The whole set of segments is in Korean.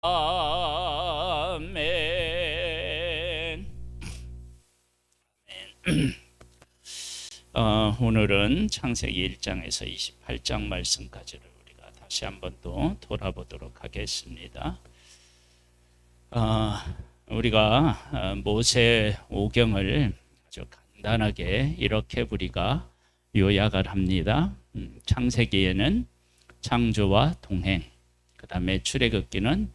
아멘. 어, 오늘은 창세기 1장에서 28장 말씀까지를 우리가 다시 한번 또 돌아보도록 하겠습니다. 어, 우리가 어, 모세 오경을 아주 간단하게 이렇게 우리가 요약을 합니다. 음, 창세기에는 창조와 동행, 그 다음에 출애굽기는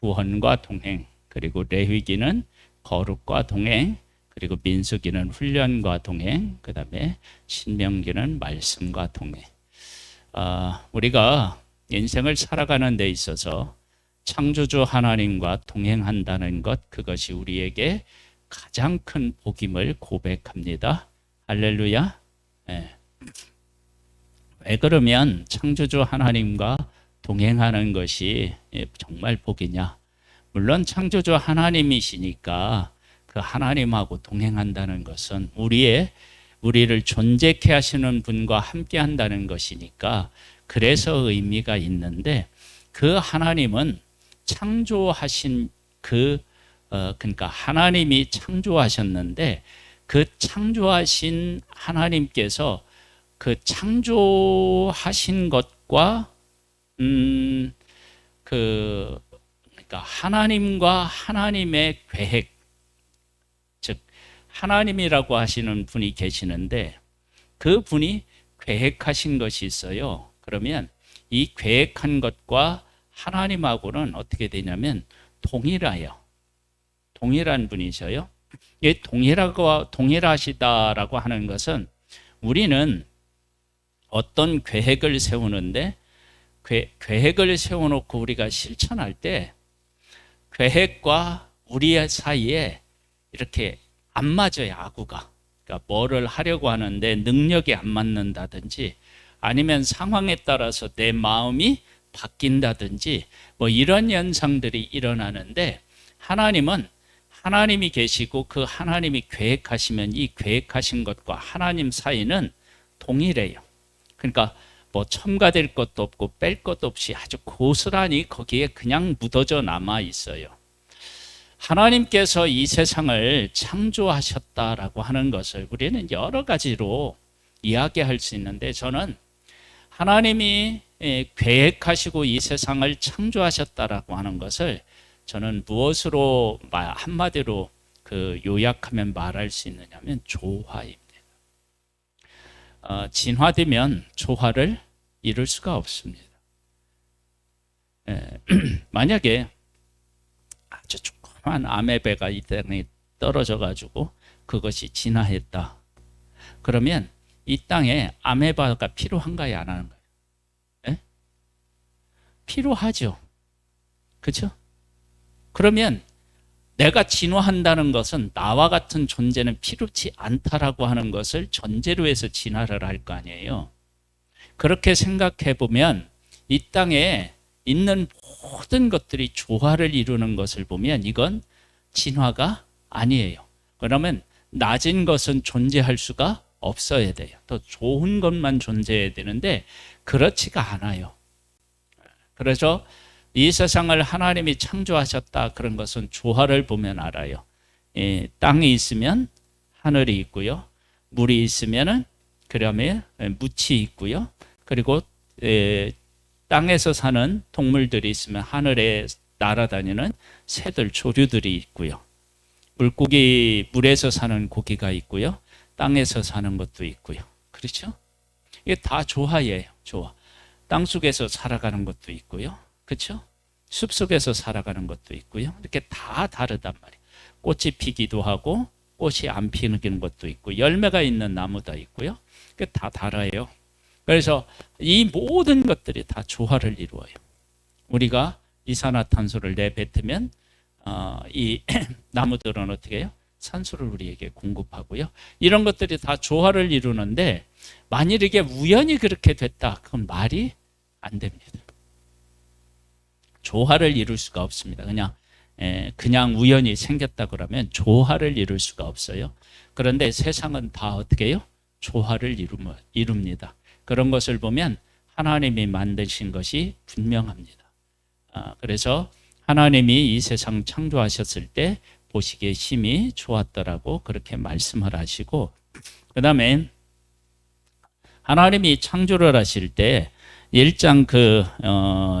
구원과 동행, 그리고 레위기는 거룩과 동행, 그리고 민수기는 훈련과 동행, 그 다음에 신명기는 말씀과 동행. 아, 우리가 인생을 살아가는 데 있어서 창조주 하나님과 동행한다는 것, 그것이 우리에게 가장 큰 복임을 고백합니다. 할렐루야. 예. 왜 그러면 창조주 하나님과 동행하는 것이 정말 복이냐? 물론 창조주 하나님이시니까 그 하나님하고 동행한다는 것은 우리의 우리를 존재케 하시는 분과 함께 한다는 것이니까 그래서 의미가 있는데 그 하나님은 창조하신 그 어, 그러니까 하나님이 창조하셨는데 그 창조하신 하나님께서 그 창조하신 것과 음, 그, 그러니까 하나님과 하나님의 계획, 즉, 하나님이라고 하시는 분이 계시는데 그 분이 계획하신 것이 있어요. 그러면 이 계획한 것과 하나님하고는 어떻게 되냐면 동일해요. 동일한 분이셔요. 이 동일하고 동일하시다라고 하는 것은 우리는 어떤 계획을 세우는데 계획을 세워놓고 우리가 실천할 때 계획과 우리 사이에 이렇게 안 맞아요, 아구가. 그러니까 뭐를 하려고 하는데 능력이 안 맞는다든지 아니면 상황에 따라서 내 마음이 바뀐다든지 뭐 이런 현상들이 일어나는데 하나님은 하나님이 계시고 그 하나님이 계획하시면 이 계획하신 것과 하나님 사이는 동일해요. 그러니까 뭐 첨가될 것도 없고 뺄 것도 없이 아주 고스란히 거기에 그냥 묻어져 남아 있어요. 하나님께서 이 세상을 창조하셨다라고 하는 것을 우리는 여러 가지로 이야기할 수 있는데 저는 하나님이 예, 계획하시고 이 세상을 창조하셨다라고 하는 것을 저는 무엇으로 한마디로 그 요약하면 말할 수 있느냐면 조화입니다. 어, 진화되면 조화를 이룰 수가 없습니다. 예, 만약에 아주 조그만 아메베가 이 땅에 떨어져 가지고 그것이 진화했다. 그러면 이 땅에 아메바가 필요한가요, 안 하는가요? 예? 필요하죠. 그렇죠? 그러면 내가 진화한다는 것은 나와 같은 존재는 필요치 않다라고 하는 것을 전제로 해서 진화를 할 거 아니에요. 그렇게 생각해 보면 이 땅에 있는 모든 것들이 조화를 이루는 것을 보면 이건 진화가 아니에요. 그러면 낮은 것은 존재할 수가 없어야 돼요. 더 좋은 것만 존재해야 되는데 그렇지가 않아요. 그래서 이 세상을 하나님이 창조하셨다 그런 것은 조화를 보면 알아요. 예, 땅이 있으면 하늘이 있고요. 물이 있으면은 그다음에 묻이 있고요. 그리고 에, 땅에서 사는 동물들이 있으면 하늘에 날아다니는 새들, 조류들이 있고요. 물고기, 물에서 사는 고기가 있고요. 땅에서 사는 것도 있고요. 그렇죠? 이게 다 조화예요, 조화. 땅 속에서 살아가는 것도 있고요. 그렇죠? 숲 속에서 살아가는 것도 있고요. 이렇게 다 다르단 말이에요. 꽃이 피기도 하고 꽃이 안 피는 것도 있고 열매가 있는 나무도 있고요. 다 달아요. 그래서 이 모든 것들이 다 조화를 이루어요. 우리가 이산화탄소를 내뱉으면 어, 이 나무들은 어떻게 해요? 산소를 우리에게 공급하고요. 이런 것들이 다 조화를 이루는데 만일 이게 우연히 그렇게 됐다. 그건 말이 안 됩니다. 조화를 이룰 수가 없습니다. 그냥 에, 예, 그냥 우연히 생겼다 그러면 조화를 이룰 수가 없어요. 그런데 세상은 다 어떻게요? 조화를 이룹니다. 그런 것을 보면 하나님이 만드신 것이 분명합니다. 아, 그래서 하나님이 이 세상 창조하셨을 때 보시기에 힘이 좋았더라고 그렇게 말씀을 하시고 그 다음에 하나님이 창조를 하실 때 1장 그 어,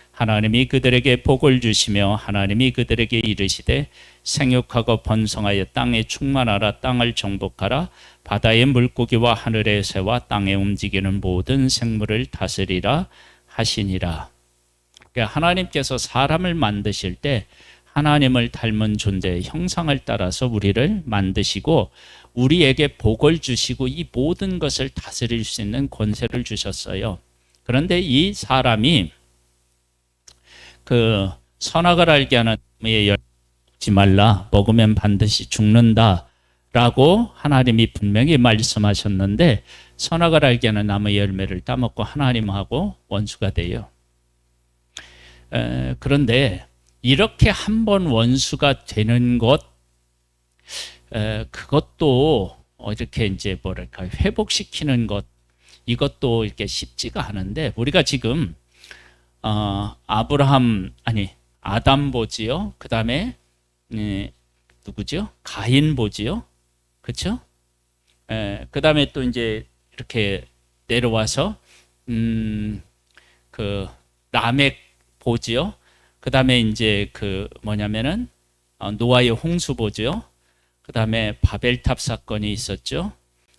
하나님이 그들에게 복을 주시며 하나님이 그들에게 이르시되 생육하고 번성하여 땅에 충만하라 땅을 정복하라 바다의 물고기와 하늘의 새와 땅에 움직이는 모든 생물을 다스리라 하시니라. 그러니까 하나님께서 사람을 만드실 때 하나님을 닮은 존재의 형상을 따라서 우리를 만드시고 우리에게 복을 주시고 이 모든 것을 다스릴 수 있는 권세를 주셨어요. 그런데 이 사람이 그 선악을 알게 하는 의 열지 말라. 먹으면 반드시 죽는다라고 하나님이 분명히 말씀하셨는데 선악을 알게 하는 나무의 열매를 따먹고 하나님하고 원수가 돼요. 에, 그런데 이렇게 한 번 원수가 되는 것 에, 그것도 어, 이렇게 이제 뭐랄까 회복시키는 것 이것도 이렇게 쉽지가 않은데 우리가 지금 어, 아브라함 아니 아담 보지요. 그 다음에 예, 누구죠? 가인 보지요. 그렇죠? 그 다음에 또 이제 이렇게 내려와서 음, 그 라멕 보지요. 그 다음에 이제 그 뭐냐면은 어, 노아의 홍수 보지요. 그 다음에 바벨탑 사건이 있었죠.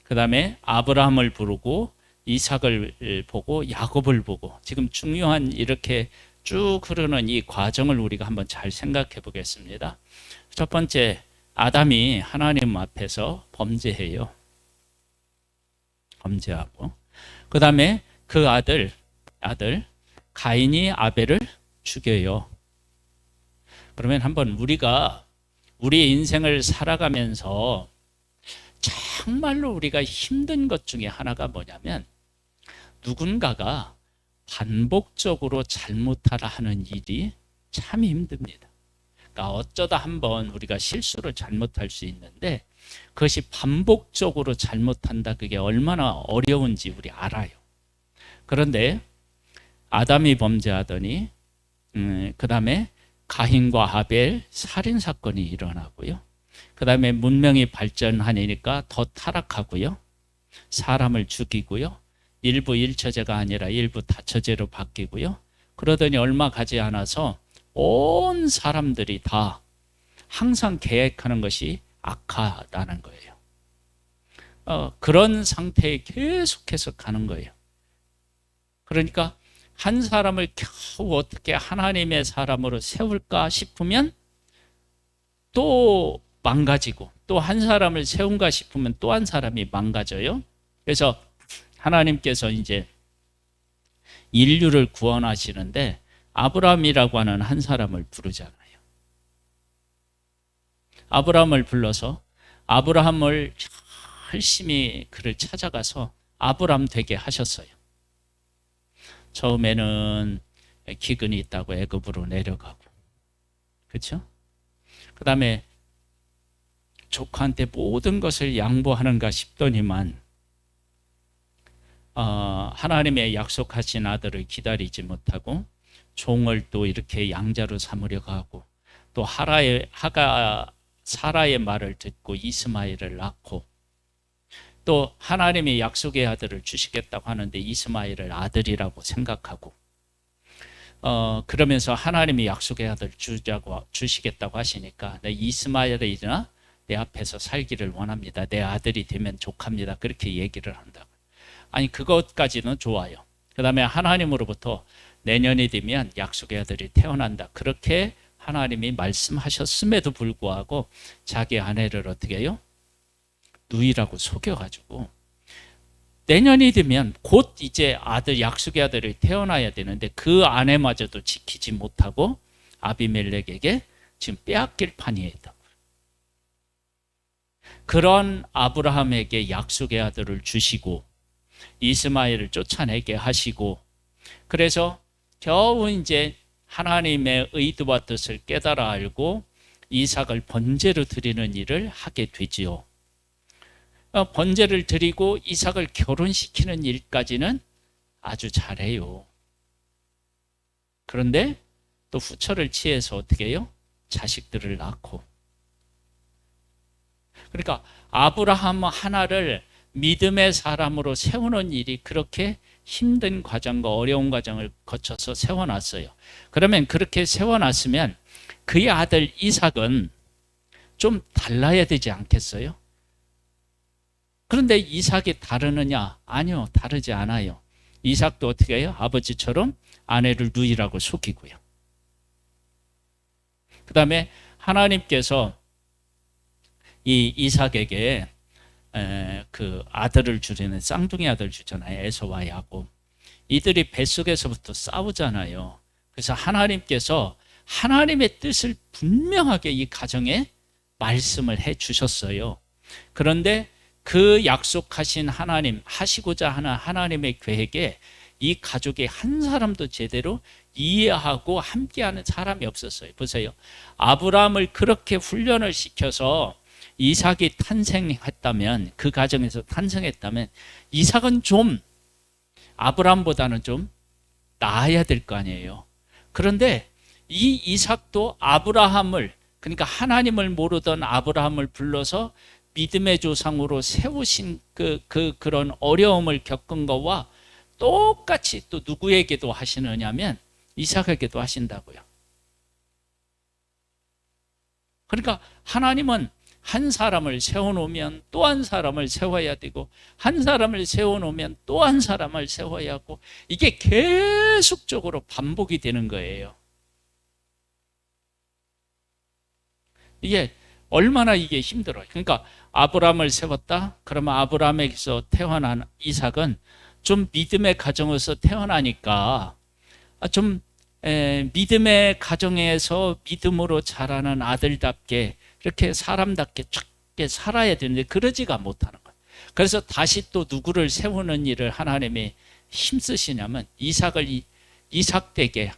그 다음에 아브라함을 부르고 이삭을 보고 야곱을 보고 지금 중요한 이렇게 쭉 흐르는 이 과정을 우리가 한번 잘 생각해 보겠습니다. 첫 번째 아담이 하나님 앞에서 범죄해요. 범죄하고 그 다음에 그 아들 아들 가인이 아벨을 죽여요. 그러면 한번 우리가 우리의 인생을 살아가면서 정말로 우리가 힘든 것 중에 하나가 뭐냐면 누군가가 반복적으로 잘못하라 하는 일이 참 힘듭니다. 그러니까 어쩌다 한번 우리가 실수를 잘못할 수 있는데 그것이 반복적으로 잘못한다 그게 얼마나 어려운지 우리 알아요. 그런데 아담이 범죄하더니 음, 그 다음에 가힌과 아벨 살인 사건이 일어나고요. 그 다음에 문명이 발전하니까 더 타락하고요. 사람을 죽이고요. 일부 일처제가 아니라 일부 다처제로 바뀌고요. 그러더니 얼마 가지 않아서 온 사람들이 다 항상 계획하는 것이 악하다는 거예요. 어, 그런 상태에 계속해서 가는 거예요. 그러니까 한 사람을 겨우 어떻게 하나님의 사람으로 세울까 싶으면 또 망가지고 또 한 사람을 세운가 싶으면 또 한 사람이 망가져요. 그래서 하나님께서 이제 인류를 구원하시는데 아브라함이라고 하는 한 사람을 부르잖아요. 아브라함을 불러서 아브라함을 열심히 그를 찾아가서 아브라함 되게 하셨어요. 처음에는 기근이 있다고 애굽으로 내려가고 그렇죠? 그 다음에 조카한테 모든 것을 양보하는가 싶더니만 어, 하나님의 약속하신 아들을 기다리지 못하고 종을 또 이렇게 양자로 삼으려고 하고 또 하라의 하가 사라의 말을 듣고 이스마엘을 낳고 또 하나님의 약속의 아들을 주시겠다고 하는데 이스마엘을 아들이라고 생각하고 어 그러면서 하나님이 약속의 아들 주자고 주시겠다고 하시니까 내 이스마엘이나 내 앞에서 살기를 원합니다. 내 아들이 되면 족합니다. 그렇게 얘기를 한다고. 아니 그것까지는 좋아요. 그 다음에 하나님으로부터 내년이 되면 약속의 아들이 태어난다. 그렇게 하나님이 말씀하셨음에도 불구하고 자기 아내를 어떻게 해요? 누이라고 속여가지고 내년이 되면 곧 이제 아들 약속의 아들이 태어나야 되는데 그 아내마저도 지키지 못하고 아비멜렉에게 지금 빼앗길 판이에요. 그런 아브라함에게 약속의 아들을 주시고 이스마엘을 쫓아내게 하시고 그래서 겨우 이제 하나님의 의도와 뜻을 깨달아 알고 이삭을 번제로 드리는 일을 하게 되지요. 어, 번제를 드리고 이삭을 결혼시키는 일까지는 아주 잘해요. 그런데 또 후처를 취해서 어떻게 해요? 자식들을 낳고. 그러니까 아브라함 하나를 믿음의 사람으로 세우는 일이 그렇게 힘든 과정과 어려운 과정을 거쳐서 세워놨어요. 그러면 그렇게 세워놨으면 그의 아들 이삭은 좀 달라야 되지 않겠어요? 그런데 이삭이 다르느냐? 아니요, 다르지 않아요. 이삭도 어떻게 해요? 아버지처럼 아내를 누이라고 속이고요. 그 다음에 하나님께서 이 이삭에게 에, 그 아들을 주려는 쌍둥이 아들 주잖아요. 에서와 야곱. 이들이 뱃속에서부터 싸우잖아요. 그래서 하나님께서 하나님의 뜻을 분명하게 이 가정에 말씀을 해 주셨어요. 그런데 그 약속하신 하나님, 하시고자 하는 하나님의 계획에 이 가족의 한 사람도 제대로 이해하고 함께하는 사람이 없었어요. 보세요. 아브라함을 그렇게 훈련을 시켜서 이삭이 탄생했다면 그 가정에서 탄생했다면 이삭은 좀 아브라함보다는 좀 나아야 될 거 아니에요. 그런데 이 이삭도 아브라함을 그러니까 하나님을 모르던 아브라함을 불러서 믿음의 조상으로 세우신 그, 그 그런 어려움을 겪은 것과 똑같이 또 누구에게도 하시느냐면 이삭에게도 하신다고요. 그러니까 하나님은 한 사람을 세워놓으면 또 한 사람을 세워야 되고 한 사람을 세워놓으면 또 한 사람을 세워야 하고 이게 계속적으로 반복이 되는 거예요. 이게 얼마나 이게 힘들어요. 그러니까 아브라함을 세웠다. 그러면 아브라함에게서 태어난 이삭은 좀 믿음의 가정에서 태어나니까 좀 믿음의 가정에서 믿음으로 자라는 아들답게 이렇게 사람답게 쫙게 살아야 되는데 그러지가 못하는 거예요. 그래서 다시 또 누구를 세우는 일을 하나님이 힘쓰시냐면 이삭을 이삭되게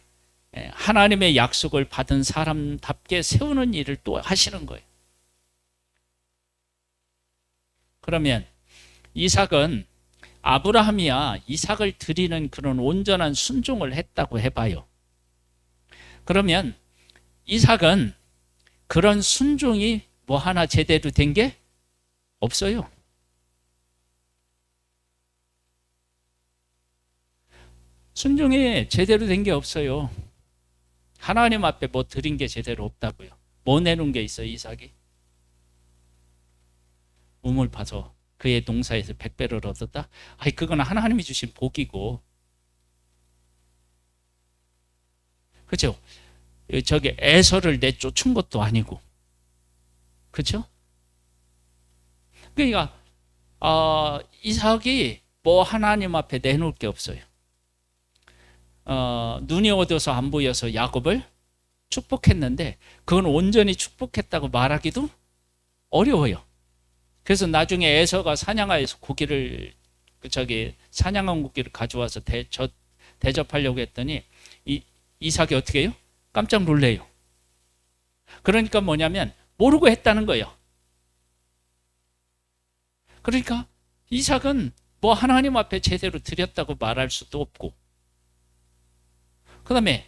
하나님의 약속을 받은 사람답게 세우는 일을 또 하시는 거예요. 그러면 이삭은 아브라함이야 이삭을 드리는 그런 온전한 순종을 했다고 해봐요. 그러면 이삭은 그런 순종이 뭐 하나 제대로 된 게 없어요. 순종이 제대로 된 게 없어요. 하나님 앞에 뭐 드린 게 제대로 없다고요. 뭐 내놓은 게 있어요, 이삭이? 우물 파서 그의 농사에서 백배를 얻었다? 아이, 그건 하나님이 주신 복이고. 그죠? 저기 에서를 내쫓은 것도 아니고. 그죠? 그러니까, 어, 이삭이 뭐 하나님 앞에 내놓을 게 없어요. 어, 눈이 어두워서 안 보여서 야곱을 축복했는데 그건 온전히 축복했다고 말하기도 어려워요. 그래서 나중에 에서가 사냥하여서 고기를 그 저기 사냥한 고기를 가져와서 대, 저, 대접하려고 했더니 이 이삭이 어떻게 해요? 깜짝 놀래요. 그러니까 뭐냐면 모르고 했다는 거예요. 그러니까 이삭은 뭐 하나님 앞에 제대로 드렸다고 말할 수도 없고 그 다음에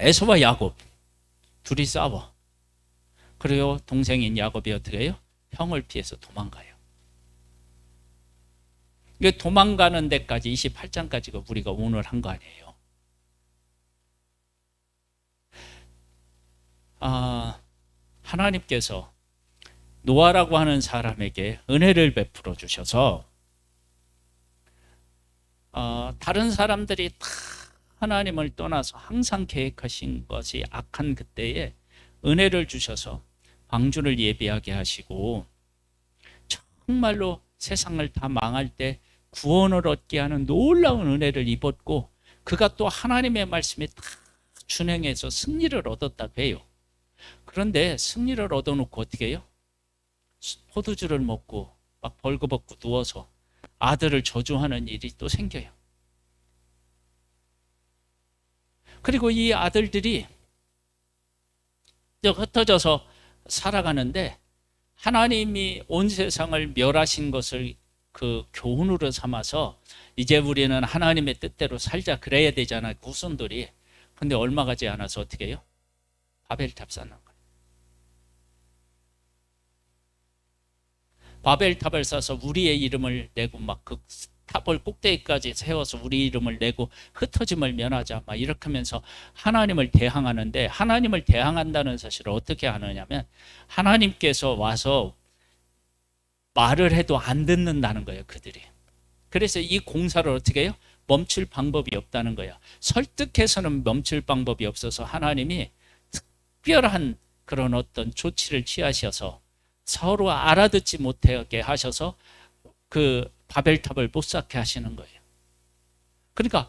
에서와 야곱 둘이 싸워. 그리고 동생인 야곱이 어떻게 해요? 형을 피해서 도망가요. 도망가는 데까지 28장까지가 우리가 오늘 한 거 아니에요. 아, 하나님께서 노아라고 하는 사람에게 은혜를 베풀어 주셔서 어, 다른 사람들이 다 하나님을 떠나서 항상 계획하신 것이 악한 그때에 은혜를 주셔서 방주를 예비하게 하시고 정말로 세상을 다 망할 때 구원을 얻게 하는 놀라운 은혜를 입었고 그가 또 하나님의 말씀에 다 준행해서 승리를 얻었다고 해요. 그런데 승리를 얻어놓고 어떻게 해요? 포도주를 먹고 막 벌거벗고 누워서 아들을 저주하는 일이 또 생겨요. 그리고 이 아들들이 흩어져서 살아가는데 하나님이 온 세상을 멸하신 것을 그 교훈으로 삼아서 이제 우리는 하나님의 뜻대로 살자 그래야 되잖아 후손들이 근데 얼마 가지 않아서 어떻게 해요? 바벨 탑 쌓는 거예요. 바벨 탑을 쌓아서 우리의 이름을 내고 막 그 탑을 꼭대기까지 세워서 우리 이름을 내고 흩어짐을 면하자 막 이렇게 하면서 하나님을 대항하는데 하나님을 대항한다는 사실을 어떻게 하느냐면 하나님께서 와서 말을 해도 안 듣는다는 거예요 그들이. 그래서 이 공사를 어떻게 해요? 멈출 방법이 없다는 거야 설득해서는 멈출 방법이 없어서 하나님이 특별한 그런 어떤 조치를 취하셔서 서로 알아듣지 못하게 하셔서 그 바벨탑을 못 쌓게 하시는 거예요. 그러니까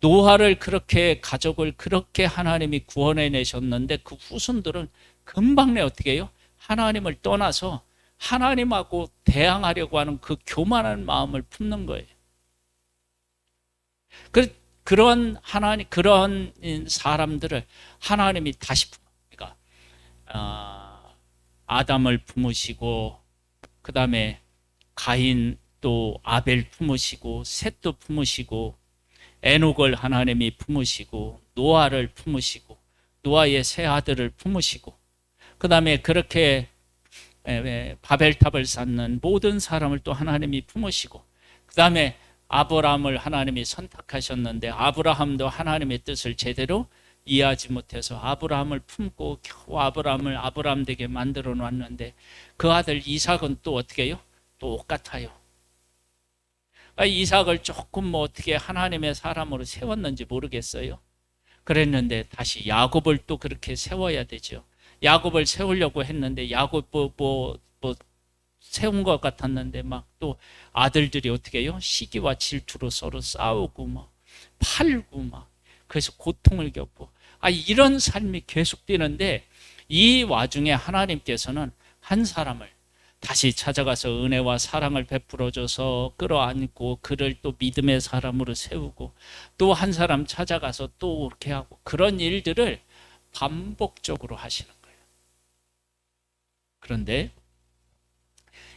노아를 그렇게 가족을 그렇게 하나님이 구원해 내셨는데 그 후손들은 금방 내 어떻게 해요? 하나님을 떠나서 하나님하고 대항하려고 하는 그 교만한 마음을 품는 거예요. 그 그런 하나님 그런 사람들을 하나님이 다시 어, 아담을 품으시고 그 다음에 가인 또 아벨 품으시고 셋도 품으시고 에녹을 하나님이 품으시고 노아를 품으시고 노아의 세 아들을 품으시고 그 다음에 그렇게 바벨탑을 쌓는 모든 사람을 또 하나님이 품으시고 그 다음에 아브라함을 하나님이 선택하셨는데 아브라함도 하나님의 뜻을 제대로 이해하지 못해서 아브라함을 품고 겨우 아브라함을 아브라함 되게 만들어 놨는데 그 아들 이삭은 또 어떻게 해요? 똑같아요. 이삭을 조금 뭐 어떻게 하나님의 사람으로 세웠는지 모르겠어요. 그랬는데 다시 야곱을 또 그렇게 세워야 되죠. 야곱을 세우려고 했는데 야곱 뭐, 뭐, 뭐 세운 것 같았는데 막 또 아들들이 어떻게 해요? 시기와 질투로 서로 싸우고 막 팔고 막 그래서 고통을 겪고 아 이런 삶이 계속되는데 이 와중에 하나님께서는 한 사람을 다시 찾아가서 은혜와 사랑을 베풀어줘서 끌어안고 그를 또 믿음의 사람으로 세우고 또 한 사람 찾아가서 또 이렇게 하고 그런 일들을 반복적으로 하시는 거예요. 그런데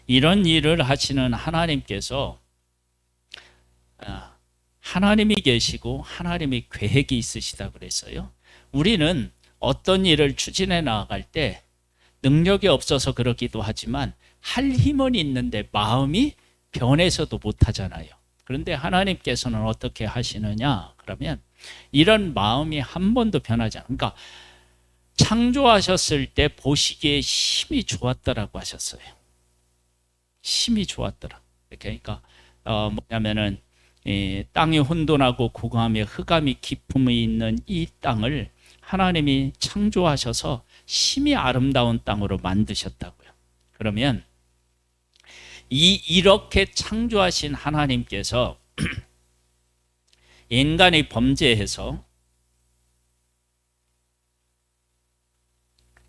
이런 일을 하시는 하나님께서 아, 하나님이 계시고 하나님이 계획이 있으시다 그랬어요. 우리는 어떤 일을 추진해 나아갈 때 능력이 없어서 그러기도 하지만 할 힘은 있는데 마음이 변해서도 못하잖아요. 그런데 하나님께서는 어떻게 하시느냐? 그러면 이런 마음이 한 번도 변하지 않아. 그러니까 창조하셨을 때 보시기에 힘이 좋았다라고 하셨어요. 힘이 좋았더라. 그러니까 어 뭐냐면은 이 땅이 혼돈하고 고감에 흑암이 기품이 있는 이 땅을 하나님이 창조하셔서 힘이 아름다운 땅으로 만드셨다고요. 그러면 이 이렇게 창조하신 하나님께서 인간이 범죄해서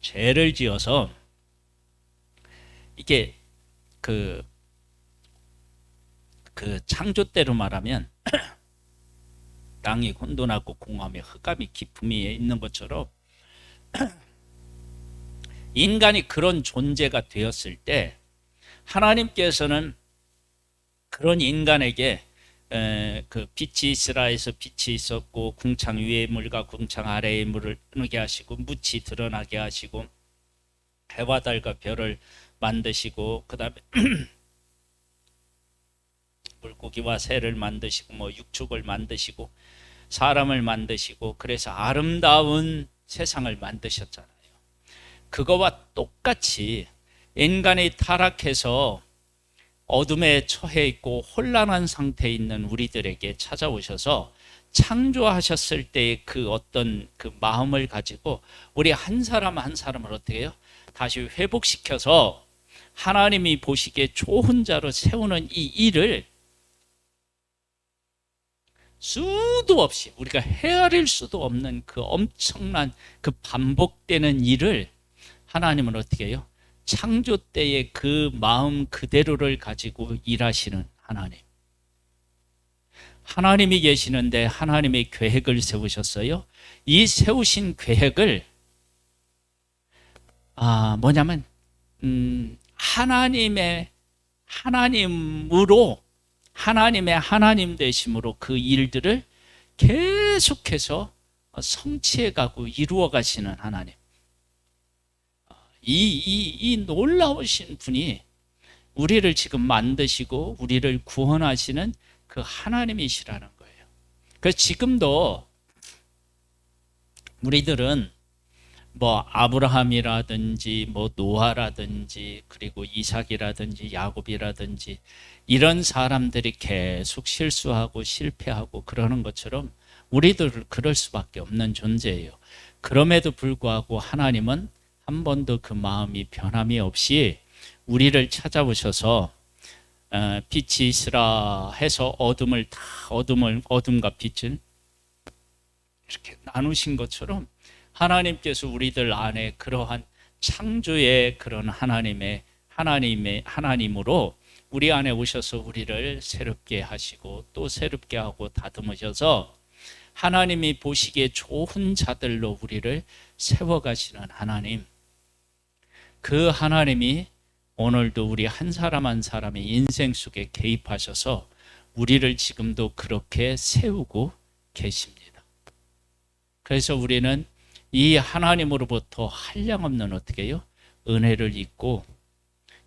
죄를 지어서 이게 그, 그 창조대로 말하면 땅이 혼돈하고 공함에 흑암이 기품이 있는 것처럼 인간이 그런 존재가 되었을 때 하나님께서는 그런 인간에게 그 빛이 있으라 해서 빛이 있었고 궁창 위의 물과 궁창 아래의 물을 흐르게 하시고 묻이 드러나게 하시고 해와 달과 별을 만드시고 그다음에 물고기와 새를 만드시고 뭐 육축을 만드시고 사람을 만드시고 그래서 아름다운 세상을 만드셨잖아요. 그거와 똑같이 인간이 타락해서 어둠에 처해 있고 혼란한 상태에 있는 우리들에게 찾아오셔서 창조하셨을 때의 그 어떤 그 마음을 가지고 우리 한 사람 한 사람을 어떻게 해요? 다시 회복시켜서 하나님이 보시기에 좋은 자로 세우는 이 일을 수도 없이 우리가 헤아릴 수도 없는 그 엄청난 그 반복되는 일을 하나님은 어떻게 해요? 창조 때의 그 마음 그대로를 가지고 일하시는 하나님. 하나님이 계시는데 하나님의 계획을 세우셨어요. 이 세우신 계획을 아 뭐냐면 음, 하나님의 하나님으로 하나님의 하나님 되심으로 그 일들을 계속해서 성취해 가고 이루어 가시는 하나님. 이, 이, 이 놀라우신 분이 우리를 지금 만드시고 우리를 구원하시는 그 하나님이시라는 거예요. 그래서 지금도 우리들은 뭐 아브라함이라든지 뭐 노아라든지 그리고 이삭이라든지 야곱이라든지 이런 사람들이 계속 실수하고 실패하고 그러는 것처럼 우리들 그럴 수밖에 없는 존재예요. 그럼에도 불구하고 하나님은 한 번도 그 마음이 변함이 없이 우리를 찾아오셔서 어, 빛이 있으라 해서 어둠을 다 어둠을 어둠과 빛을 이렇게 나누신 것처럼 하나님께서 우리들 안에 그러한 창조의 그런 하나님의 하나님의 하나님으로 우리 안에 오셔서 우리를 새롭게 하시고 또 새롭게 하고 다듬으셔서 하나님이 보시기에 좋은 자들로 우리를 세워가시는 하나님. 그 하나님이 오늘도 우리 한 사람 한 사람의 인생 속에 개입하셔서 우리를 지금도 그렇게 세우고 계십니다. 그래서 우리는 이 하나님으로부터 한량없는 어떻게요? 은혜를 입고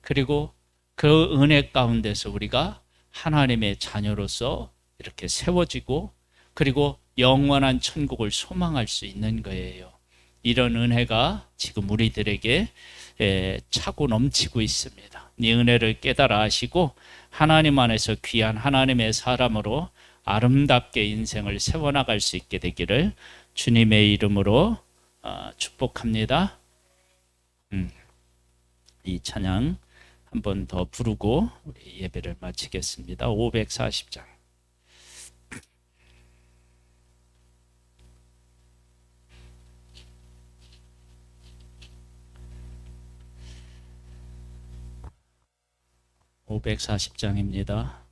그리고 그 은혜 가운데서 우리가 하나님의 자녀로서 이렇게 세워지고 그리고 영원한 천국을 소망할 수 있는 거예요. 이런 은혜가 지금 우리들에게 에, 차고 넘치고 있습니다. 이 은혜를 깨달아 하시고 하나님 안에서 귀한 하나님의 사람으로 아름답게 인생을 세워나갈 수 있게 되기를 주님의 이름으로 어, 축복합니다. 음, 이 찬양 한 번 더 부르고 우리 예배를 마치겠습니다. 540장. 오백사십 장입니다.